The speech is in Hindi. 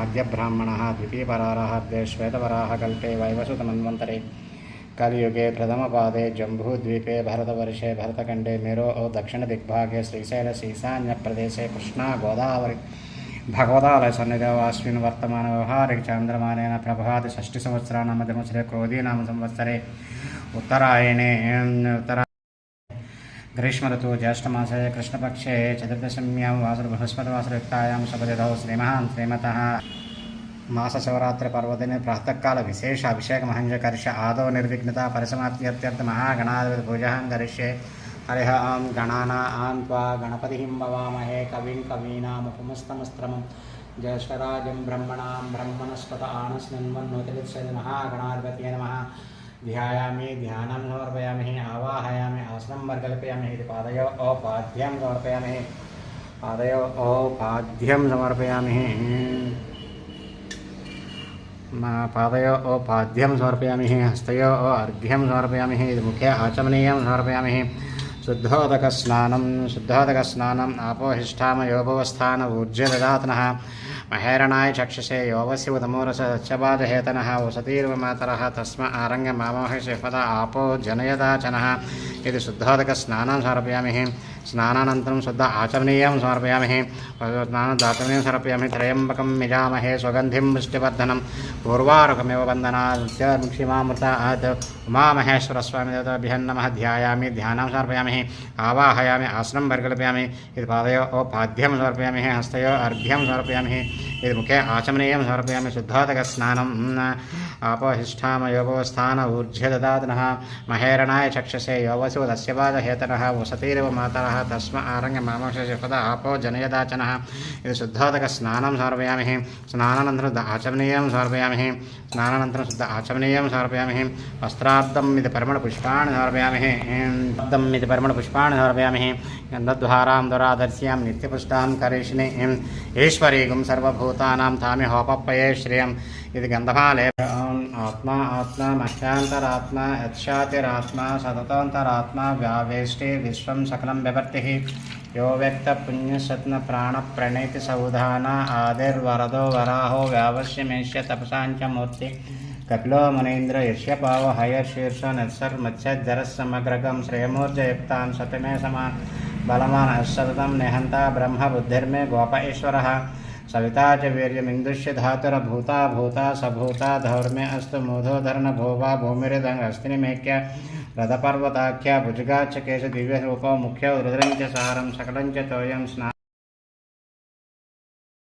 आद्यब्राह्मणः द्वितीयपराराहार्धे श्वेतवराहकल्पे वैवसुतमन्वन्तरे कलियुगे प्रथमपादे जम्बूद्वीपे भरतवर्षे भरतखण्डे मेरो दक्षिणदिग्भागे श्रीशैलशीशान्यप्रदेशे कृष्णा गोदावरी भगवतालयसन्निधौ अस्मिन् वर्तमानव्यवहारिकचान्द्रमानेन प्रभाति षष्टिसंवत्सराणां मध्यमसरे क्रोधीनाम संवत्सरे उत्तरायणे उत्तरा గ్రీష్మ గ్రీష్మఋతు జ్యేష్ఠమాసే కృష్ణపక్షే చతుర్దశమ్యాం వాసుడు బృహస్పతివాసురయుక్తాయాం శుభతిథౌ శ్రీమహాన్ శ్రీమత మాస శివరాత్రి పర్వదిని ప్రాతకాల విశేష అభిషేకమహంజ కరిష్య ఆదో నిర్విఘ్నత పరిసమాప్త్యర్థ మహాగణాధిపతి పూజాం కరిష్యే హరిహ ఆం గణానా ఆం త్వా గణపతి భవామహే కవిం కవీనాముపముస్తమస్త్రమం జ్యేష్ఠరాజం బ్రహ్మణాం బ్రహ్మణస్పత ఆనస్ ఆనస్మిన్వన్నోతిరిత్సది మహాగణాధిపతి నమ ध्यायामि ध्यान समर्पयामि आवाहयामि आसनं वर्गल्पयामि इति पादयो औपाद्यं समर्पयामि। पादयो औपाद्यं समर्पयामि। पादयो औपाद्यं समर्पयामि, हस्तयो अर्घ्यं समर्पयामि मुखे आचमनीयं समर्पयामि। शुद्धोदकस्नानं शुद्धोदकस्नानम् आपोहिष्ठामयोभवस्थान ऊर्जददातनः महेरणाय चक्षुषे योवस्य उदमूरस सत्यबाधहेतनः वसतीर्वमातरः तस्म आरङ्गमामोहिषपद आपो जनयदाचनः इति शुद्धोदकस्नानं समर्पयामि स्नानानन्तरं शुद्ध आचमनीयं समर्पयामि स्नानदाचमनीयं समर्पयामि त्र्यम्बकं मिजामहे। सुगन्धिं पुष्टिवर्धनं पूर्वारुकमेव वन्दनात्यमुक्षिमामृतात् उमामहेश्वरस्वामी देवताभ्यः नमः। ध्यायामि। ध्यानं समर्पयामि आवाहयामि। आसनं परिकल्पयामि। इति पादयो पाद्यं समर्पयामि हस्तयो अर्घ्यं समर्पयामि इति मुखे आचमनीयं समर्पयामि। शुद्धोदकस्नानं आपोहिष्ठामयोपवस्थान ऊर्ध्य ददातनः महेरणाय चक्षसे योवसु तस्य पादहेतनः वसतिरिव मातरः తస్మ ఆరంగ మామోషపద ఆపో జనయదాచన ఇది శుద్ధోదక స్నానం సమర్పయామి స్నానానంతరం ఆచమనీయం సమర్పయామి స్నానంతరం శుద్ధ ఆచమనీయం సమర్పయామి వస్త్రార్థం ఇది పరమణ పుష్పాన్ని సమర్పయామి అబ్దం ఇది పరిమళ పుష్పాన్ని సమర్పయామి गन्धद्वारां दुरादर्श्यां नित्यपुष्टां करिष्णे ईश्वरीगुं सर्वभूतानां तामि होपप्पये श्रियम् इति आत्मा आत्मा, मह्यान्तरात्मा यच्छातिरात्मा सततोऽन्तरात्मा, व्यावेष्टे, विश्वं सकलं विभर्तिः यो व्यक्तपुण्यसत्नप्राणप्रणीतिसौधान, आदिर्वरदो वराहो, व्यावश्यमेष्य तपसां च मूर्ति कपिलो मुनीन्द्र यश्यपावो हयशीर्ष नत्सर्मच्छज्जरः समग्रगं सतमे समा बलवान् सततं निहन्ता ब्रह्मबुद्धिर्मे गोप ईश्वरः सविता च वीर्यमिन्दुष्य धातुरभूता भूता सभूता धौर्मे अस्त मूधोधर्न भोवा भूमिरिदङ्गस्तिनिमेक्य रथपर्वताख्या भुजगा च केशदिव्यरूपो रूप रुद्रं च सारं सकलं च स्ना